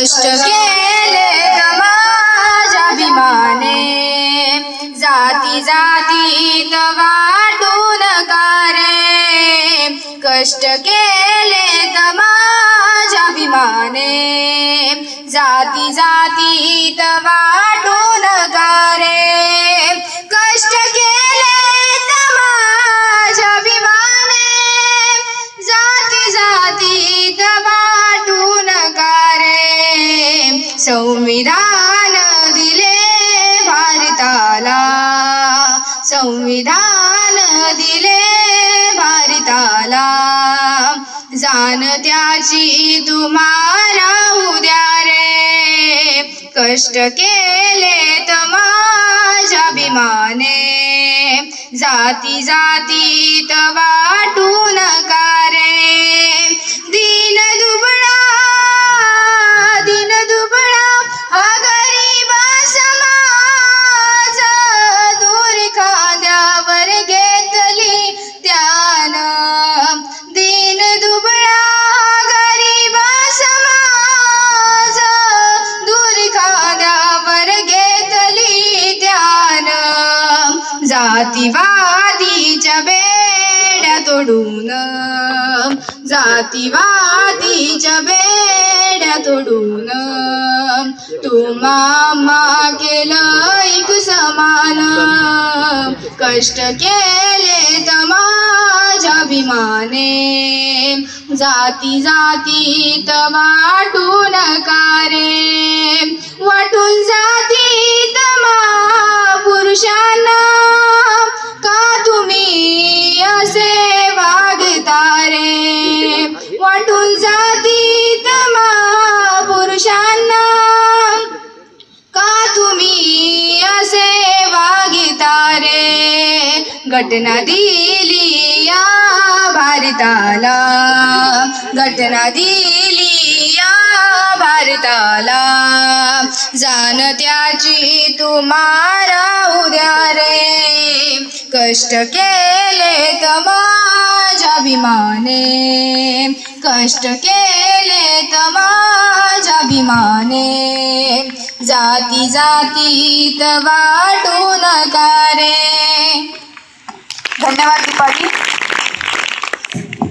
कष्ट केले माझ्या अभिमाने? जाती जातीत वाटून कारे कष्ट केले माझ्या अभिमाने? जाती जातीत संविधान दिले भारताला. संविधान दिले भारताला. जाण त्याची तुम्हाला उद्या रे. कष्ट केले तर माझ्या जाती जाती तवा जातीवादीच्या बेड्या तोडून. जातीवादीच्या बेड्या तोडून. तुम्हा केलं एक समान. कष्ट केले तर अभिमाने. जाती जातीत वाटून नका. घटना दिली या भारताला. घटना दिली या भारताला. जाण त्याची तुम्हाला उद्या रे. कष्ट केले तर अभिमाने. कष्ट केले तर माझ्या अभिमाने. जाती जातीत नका रे. ધન્યવાદ દીપાજી.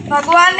ભગવાન